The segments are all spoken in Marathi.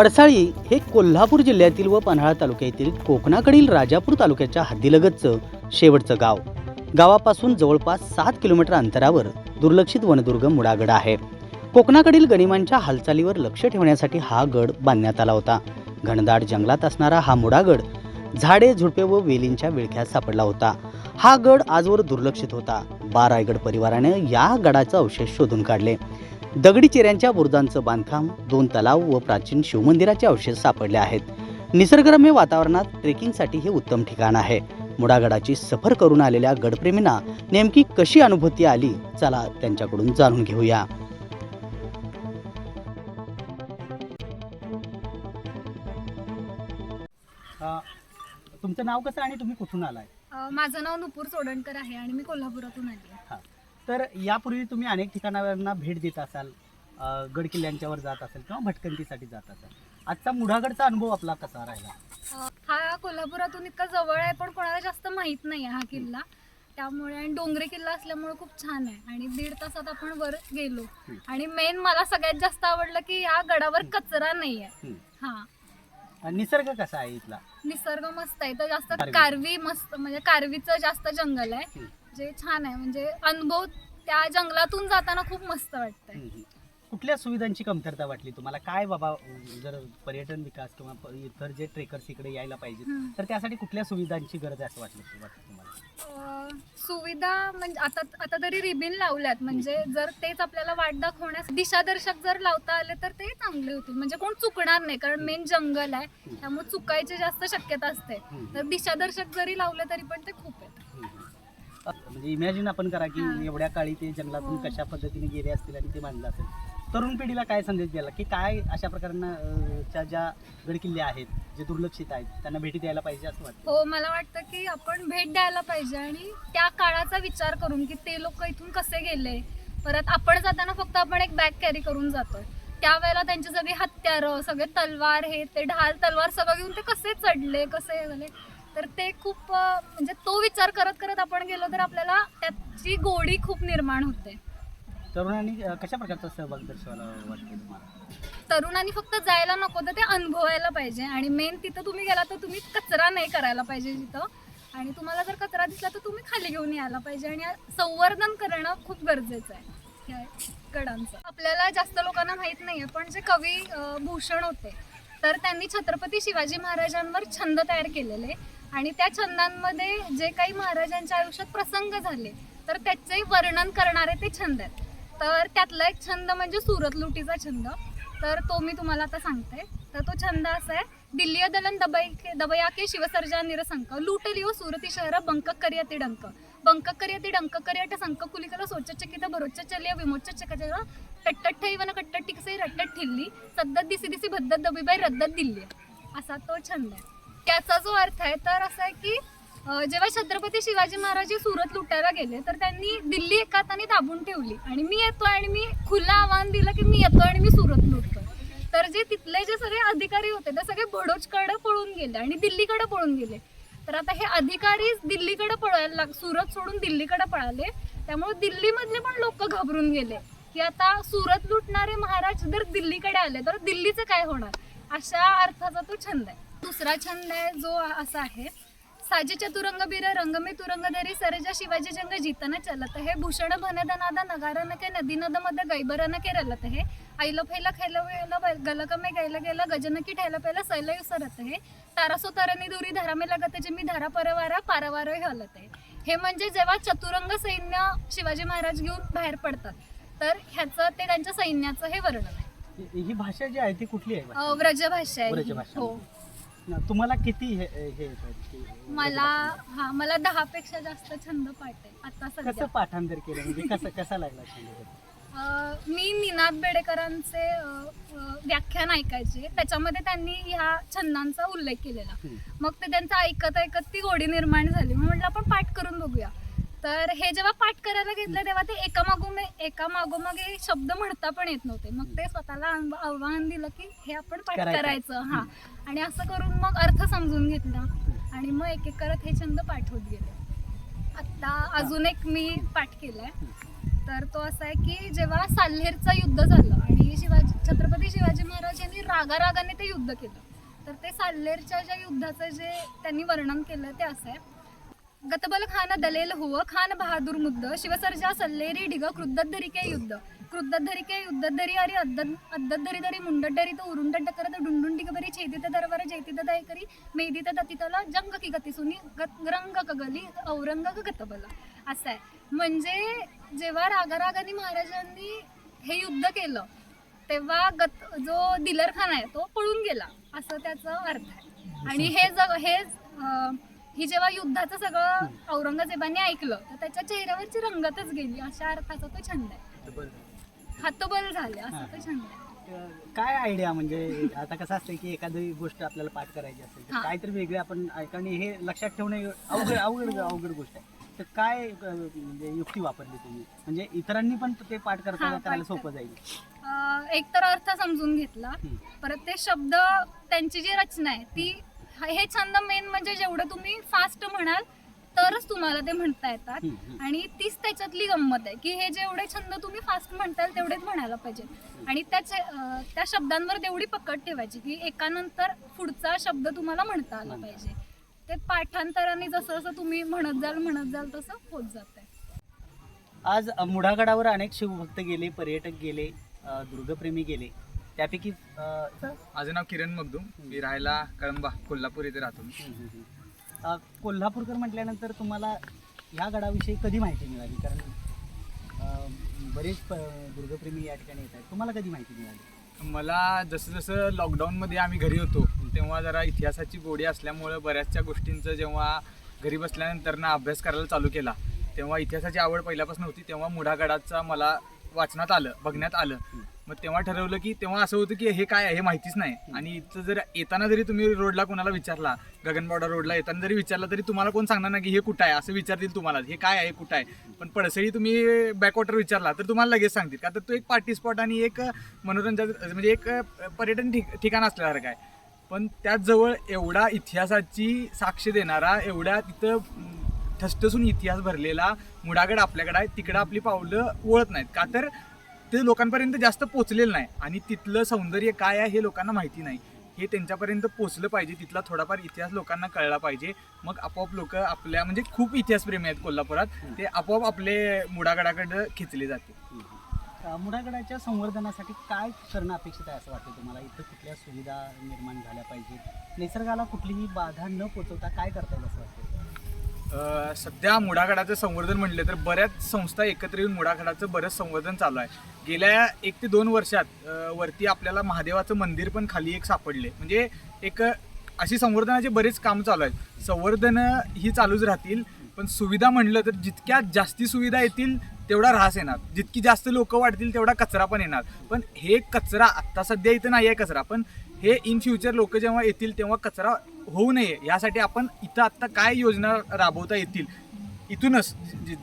पडसाळी हे कोल्हापूर जिल्ह्यातील व पन्हाळा तालुक्यातील कोकणाकडील राजापूर तालुक्याच्या हद्दीलगतचं शेवटचं गाव. गावापासून जवळपास सात किलोमीटर अंतरावर दुर्लक्षित वनदुर्ग मुडागड आहे. कोकणाकडील गनिमांच्या हालचालीवर लक्ष ठेवण्यासाठी हा गड बांधण्यात आला होता. घनदाट जंगलात असणारा हा मुडागड झाडे झुडपे व वेलींच्या विळख्यात सापडला होता. हा गड आजवर दुर्लक्षित होता. बा रायगड परिवाराने या गडाचे अवशेष शोधून काढले. दगडी चिऱ्यांच्या बुरुजांचं बांधकाम दोन तलाव व प्राचीन शिवमंदिराचे अवशेष सापडले आहेत. निसर्गरम्य वातावरणात ट्रेकिंगसाठी हे उत्तम ठिकाण आहे. मुडागडाची सफर करून आलेल्या गडप्रेमींना नेमकी कशी अनुभूती आली चला त्यांच्याकडून जाणून घेऊया. तुमचं नाव कसं आणि तुम्ही कुठून आलाय? माझं नाव नुपूर सोडणकर आहे आणि मी कोल्हापुरातून आली तर यापूर्वी तुम्ही अनेक ठिकाणावरना भेट देत असाल गड किल्ल्यांच्यावर जात असाल किंवा भटकंतीसाठी जात असाल. आजचा मुढागडचा अनुभव आपला कसा राहिला? हा कोल्हापुरातून इतका जवळ आहे पण कोणाला जास्त माहीत नाही हा किल्ला. त्यामुळे आणि डोंगरी किल्ला असल्यामुळे खूप छान आहे. आणि दीड तासात आपण वर गेलो. आणि मेन मला सगळ्यात जास्त आवडलं की या गडावर कचरा नाही आहे. हा. निसर्ग कसा आहे इथला? निसर्ग मस्त आहे. तर जास्त कारवी. मस्त म्हणजे कारवीचं जास्त जंगल आहे. जे छान आहे. म्हणजे अनुभव त्या जंगलातून जाताना खूप मस्त वाटतंय. हम्म. कुठल्या सुविधांची कमतरता वाटली तुम्हाला? काय बाबा जर पर्यटन विकास किंवा प- इतर जे ट्रेकर्स इकडे यायला पाहिजे हम्म. तर त्यासाठी कुठल्या सुविधांची गरज आहे असं वाटलं वाटतं तुम्हाला? अ, सुविधा म्हणजे आता आता तरी रिबिन लावल्यात. म्हणजे जर तेच आपल्याला वाट दाखवण्यास दिशादर्शक जर लावता आले तर ते चांगले होतील. म्हणजे कोण चुकणार नाही कारण मेन जंगल आहे. त्यामुळे चुकायची जास्त शक्यता असते. तर दिशादर्शक जरी लावले तरी पण ते खूप म्हणजे इमॅजिन आपण करा की. एवढ्या काळी ते जंगलातून. कशा पद्धतीने गेले असतील आणि ते बांधलं असेल. तरुण पिढीला काय संदेश द्यायला? की काय अशा प्रकारच्या ज्या गडकिल्ले आहेत जे दुर्लक्षित आहेत त्यांना भेटी द्यायला पाहिजे असं वाटतं? हो मला वाटतं की आपण भेट द्यायला पाहिजे आणि त्या काळाचा विचार करून की ते लोक इथून कसे गेले? परत आपण जाताना फक्त आपण एक बॅग कॅरी करून जातोय. त्यावेळेला त्यांचे सगळे हत्यारं सगळे तलवार हे ते ढाल तलवार सगळं घेऊन ते कसे चढले कसे झाले तर ते खूप म्हणजे तो विचार करत करत आपण गेलो तर आपल्याला त्याची गोडी खूप निर्माण होते. तरुणांनी कशा प्रकारचा सहभाग दर्शवायला वाटतं तुम्हाला? तरुणांनी फक्त जायला नको तर ते अनुभवायला पाहिजे आणि मेन तिथं तुम्ही गेला तर तुम्ही कचरा नाही करायला पाहिजे तिथं आणि तुम्हाला जर कचरा दिसला तर तुम्ही खाली घेऊन यायला पाहिजे आणि संवर्धन करणं खूप गरजेचं आहे. या गडांचं. आपल्याला जास्त लोकांना माहीत नाही आहे पण जे कवी भूषण होते तर त्यांनी छत्रपती शिवाजी महाराजांवर छंद तयार केलेले. आणि त्या छंदांमध्ये जे काही महाराजांच्या आयुष्यात प्रसंग झाले तर त्याचे वर्णन करणारे ते छंद आहेत. तर त्यातला एक छंद म्हणजे सुरत लुटीचा छंद. तर तो मी तुम्हाला आता सांगते. तर तो छंद असा आहे दिल्ली दलन दबई दबया के शिवसर्जा निरसंक. लूट लिओ सुरती शहर बंक करियती डंक. बंक करियती डंक करियट संक कुलिकल सोच चकित बरोच्च चलिया विमोच्च चकचर. टट्टट ठैवन कट्टट टिकसई रट्टट ठिल्ली. सद्दत दिसी दिसी भद्दत दबीबाई रद्दत दिल्ली. असा तो छंद आहे. त्याचा जो अर्थ आहे तर असा आहे की जेव्हा छत्रपती शिवाजी महाराज सुरत लुटायला गेले तर त्यांनी दिल्ली एका हाताने दाबून ठेवली. आणि मी येतोय आणि मी खुलं आव्हान दिलं की मी येतोय आणि मी सुरत लुटतोय तर जे तिथले जे सगळे अधिकारी होते ते सगळे भडोजकडे पळून गेले आणि दिल्लीकडे पळून गेले. तर आता हे अधिकारी दिल्लीकडे पळायला लाग सुरत सोडून दिल्लीकडे पळाले. त्यामुळे दिल्लीमधले पण लोक घाबरून गेले की आता सुरत लुटणारे महाराज जर दिल्लीकडे आले तर दिल्लीचं काय होणार? अशा अर्थाचा तो छंद आहे. दुसरा छंद आहे जो असा आहे साजे चतुरंग बीर रंग में तुरंग धरी सरजा शिवाजी जंग जीतन चलत है भूषण भनद नादा नगारन के नदी नद मद गैबरन के रलत है ऐल फैल खैल वेल गलक में गैल गेला गजन की ठेल पेला सैल सरत है तारासो तरनी दुरी धारा में लगत जे मी धारा परवारा पारावार हलत आहे हे म्हणजे जेव्हा चतुरंग सैन्य शिवाजी महाराज घेऊन बाहेर पडतात तर ह्याचं ते त्यांच्या सैन्याचं हे वर्णन आहे. ही भाषा जी आहे ती कुठली आहे? व्रजभाषा आहे ही. ना, तुम्हाला किती हे हे मला हा मला दहा पेक्षा जास्त छंद पाठ आहे आता कसं सध्या पाठांतर केलं? म्हणजे कसं कसा लागला छंद? अं, मी निनाद बेडेकरांचे अं, अं, व्याख्यान ऐकायचे. त्याच्यामध्ये त्यांनी ह्या छंदांचा उल्लेख केलेला. मग ते त्यांचं ऐकत ऐकत ती गोडी निर्माण झाली. मग म्हटलं आपण पाठ करून बघूया. तर हे जेव्हा पाठ करायला घेतलं तेव्हा ते एका मागोम एका मागोमाग शब्द म्हणता पण येत नव्हते. मग ते स्वतःला आव- आव्हान दिलं की हे आपण पाठ करायचं. करायचं. हा. आणि असं करून मग अर्थ समजून घेतला. आणि मग एक एक करत हे छंद पाठ होत गेले. आता अजून एक मी पाठ केलाय. तर तो असा आहे की जेव्हा साल्हेरचं युद्ध झालं आणि शिवाजी छत्रपती शिवाजी महाराज यांनी रागारागाने ते युद्ध केलं. तर ते साल्हेरच्या ज्या युद्धाचं जे त्यांनी वर्णन केलं ते असं आहे. गतबल खान दलेल हुव खान बहादूर मुद्द शिवसर्जा सल्लेरी डिग क्रुद्धद्धरिके युद्ध. क्रुद्धद्धरिके युद्धद्धरी अरी अद्दद अद्दद्धरी दरी मुंडड्डरी तो उरुंडड्ड करत डुंडुंडिक बरी छेदित दरवर जैतित दयकरी मेदित दतितला जंग की गती सुनी गत रंग कगली औरंग गतबल. असं आहे म्हणजे जेव्हा रागारागाने महाराजांनी हे युद्ध केलं तेव्हा गत जो दिलर खान आहे तो पळून गेला. असं त्याचं अर्थ आहे. आणि हे जग हे अं, ही जेव्हा युद्धाचं सगळं औरंगजेबाने ऐकलं तर त्याच्या चेहऱ्यावरची रंगतच गेली. अशा अर्थाचा तो छंद आहे. हतबल झाले असं तो छंद आहे. काय आयडिया म्हणजे आता कसं असतं की एखादी गोष्ट आपल्याला पाठ करायची असेल तर हा. काहीतरी वेगळे आपण कारण हे लक्षात ठेवणे अवघड अवघड अवघड गोष्ट आहे. तर काय अ, म्हणजे युक्ती वापरली तुम्ही? म्हणजे इतरांनी पण ते पाठ करताना हा, करायला सोपं जाईल. अं, एक तर अर्थ समजून घेतला हम्म. परत ते शब्द त्यांची जी रचना आहे ती हे छंद मेन म्हणजे जेवढं तुम्ही फास्ट म्हणाल तरच तुम्हाला ते म्हणता येतात. आणि तीच त्याच्यातली गंमत आहे की हे जेवढे छंद तुम्ही फास्ट म्हणताल तेवढेच म्हणायला पाहिजे आणि त्याचे त्या शब्दांवर तेवढी पकड ठेवायची की एकानंतर पुढचा शब्द तुम्हाला म्हणता आला पाहिजे. ते पाठांतराने जसं जसं तुम्ही म्हणत जाल म्हणत जाल तसं होत जात आज अ, मुढागडावर अनेक शिवभक्त गेले पर्यटक गेले दुर्गप्रेमी गेले. त्यापैकी अ, माझं नाव किरण मगदूम. मी राहायला कळंबा कोल्हापूर इथे राहतो मी. अ, कोल्हापूरकर म्हटल्यानंतर तुम्हाला ह्या गडाविषयी कधी माहिती मिळाली? कारण अ, बरेच प- दुर्गप्रेमी या ठिकाणी येत आहेत. तुम्हाला कधी माहिती मिळाली? मला जसं जसं लॉकडाऊनमध्ये आम्ही घरी होतो तेव्हा जरा इतिहासाची गोडी असल्यामुळं बऱ्याचशा गोष्टींचं जेव्हा घरी बसल्यानंतर ना अभ्यास करायला चालू केला तेव्हा इतिहासाची आवड पहिल्यापासून होती तेव्हा मुढागडाचा मला वाचनात आलं बघण्यात आलं. मग तेव्हा ठरवलं की तेव्हा असं होतं की हे काय आहे हे माहितीच नाही. आणि इथं जर येताना जरी तुम्ही रोडला कोणाला विचारला गगनबावडा रोडला येताना जरी विचारलं तरी तुम्हाला कोण सांगणार नाही की हे कुठं आहे असं विचारतील तुम्हाला. हे काय आहे कुठं आहे? पण पडसळी तुम्ही बॅकवॉटर विचारला तर तुम्हाला लगेच सांगतील. का तर तो एक पार्टी स्पॉट आणि एक मनोरंजन म्हणजे एक पर्यटन ठिक ठिकाण असल्यासारखं आहे. पण त्याच जवळ एवढा इतिहासाची साक्ष देणारा एवढ्या तिथं ठसठसून इतिहास भरलेला मुडागड आपल्याकडे आहे तिकडं आपली पावलं वळत नाहीत. का तर ते लोकांपर्यंत जास्त पोचलेलं नाही आणि तिथलं सौंदर्य काय आहे हे लोकांना माहिती नाही. हे त्यांच्यापर्यंत पोचलं पाहिजे तिथला थोडाफार इतिहास लोकांना कळला पाहिजे. मग आपोआप लोक आपल्या म्हणजे खूप इतिहासप्रेमी आहेत कोल्हापुरात ते आपोआप आपले मुडागडाकडं खेचले जाते अ, मुढागडाच्या संवर्धनासाठी काय करणं अपेक्षित आहे असं वाटतं तुम्हाला? इथं कुठल्या सुविधा निर्माण झाल्या पाहिजेत? निसर्गाला कुठलीही बाधा न पोचवता काय करता येईल असं वाटतं सध्या मुडागडाचं संवर्धन म्हटलं तर बऱ्याच संस्था एकत्र येऊन मुडागडाचं बरंच संवर्धन चालू आहे. गेल्या एक ते दोन वर्षात वरती आपल्याला महादेवाचं मंदिर पण खाली एक सापडले. म्हणजे एक अशी संवर्धनाचे बरेच काम चालू आहेत. संवर्धन ही चालूच राहतील पण सुविधा म्हणलं तर जितक्या जास्ती सुविधा येतील तेवढा ऱ्हास येणार. जितकी जास्त लोक वाढतील तेवढा कचरा पण येणार. पण हे कचरा आत्ता सध्या इथं नाही आहे कचरा. पण हे इन फ्युचर लोक जेव्हा येतील तेव्हा कचरा होऊ नये यासाठी आपण इथं आत्ता काय योजना राबवता येतील? इथूनच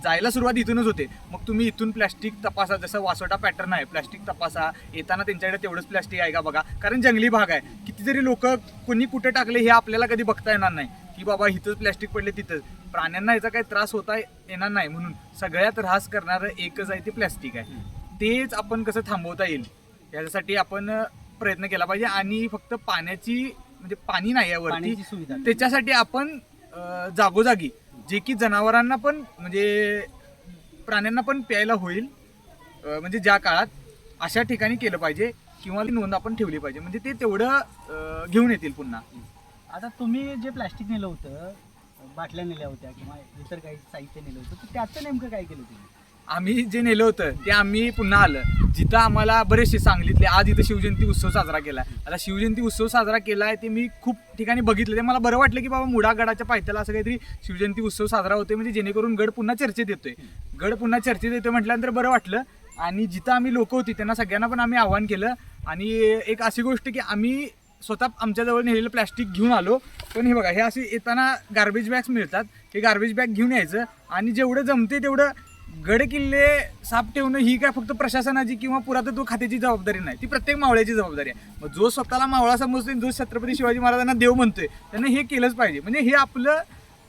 जायला सुरुवात इथूनच होते. मग तुम्ही इथून प्लॅस्टिक तपासा जसं वासोटा पॅटर्न आहे प्लॅस्टिक तपासा. येताना त्यांच्याकडे तेवढंच प्लॅस्टिक आहे का बघा? कारण जंगली भाग आहे. कितीतरी लोक कोणी कुठे टाकले हे आपल्याला कधी बघता येणार नाही. की बाबा इथंच प्लॅस्टिक पडले तिथंच. प्राण्यांना याचा काही त्रास होता येणार नाही म्हणून सगळ्यात ऱ्हास करणारं एकच आहे ते प्लॅस्टिक आहे. तेच आपण कसं थांबवता येईल? याच्यासाठी आपण प्रयत्न केला पाहिजे. आणि फक्त पाण्याची म्हणजे पाणी नाही आहे वरती. पाण्याची सुविधा त्याच्यासाठी आपण अ, जागोजागी जे की जनावरांना पण म्हणजे प्राण्यांना पण प्यायला होईल अ, म्हणजे ज्या काळात अशा ठिकाणी केलं पाहिजे किंवा नोंद आपण ठेवली पाहिजे. म्हणजे ते तेवढं अ, घेऊन येतील पुन्हा. आता तुम्ही जे प्लॅस्टिक नेलं होतं बाटल्या नेल्या होत्या किंवा इतर काही साहित्य नेलं होतं तर त्याचं नेमकं काय केलं तुम्ही? आम्ही जे नेलं होतं ते आम्ही पुन्हा आलं. जिथं आम्हाला बरेचसे सांगलीतले आज इथं शिवजयंती उत्सव साजरा केला आहे आता शिवजयंती उत्सव साजरा केला आहे ते मी खूप ठिकाणी बघितलं. ते मला बरं वाटलं की बाबा मुडागडाच्या पायथ्याला असं काहीतरी शिवजयंती उत्सव साजरा होतोय म्हणजे जेणेकरून गड पुन्हा चर्चेत येतोय. गड पुन्हा चर्चेत येतोय म्हटल्यानंतर बरं वाटलं. आणि जिथं आम्ही लोक होती त्यांना सगळ्यांना पण आम्ही आव्हान केलं. आणि एक अशी गोष्ट की आम्ही स्वतः आमच्याजवळ नेलेलं प्लॅस्टिक घेऊन आलो. पण हे बघा हे असे येताना गार्बेज बॅग्स मिळतात. हे गार्बेज बॅग घेऊन यायचं. आणि जेवढं जमते तेवढं गड किल्ले साफ ठेवणं ही काय फक्त प्रशासनाची किंवा पुरातत्व खात्याची जबाबदारी नाही. ती प्रत्येक मावळ्याची जबाबदारी आहे. मग जो स्वतःला मावळा समजतोय जो छत्रपती शिवाजी महाराजांना देव म्हणतोय त्यांना हे केलंच पाहिजे. म्हणजे हे आपलं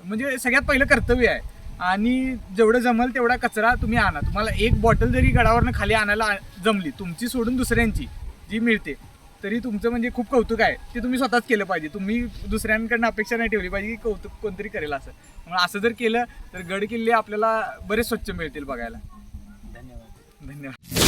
म्हणजे सगळ्यात पहिलं कर्तव्य आहे. आणि जेवढं जमल तेवढा कचरा तुम्ही आणा. तुम्हाला एक बॉटल जरी गडावरनं खाली आणायला जमली तुमची सोडून दुसऱ्यांची जी मिळते तरी तुमचं म्हणजे खूप कौतुक आहे. ते तुम्ही स्वतःच केलं पाहिजे. तुम्ही दुसऱ्यांकडनं अपेक्षा नाही ठेवली पाहिजे की कौतुक कोणतरी करेल असं. म्हणून असं जर केलं तर गड किल्ले आपल्याला बरेच स्वच्छ मिळतील बघायला. धन्यवाद. धन्यवाद.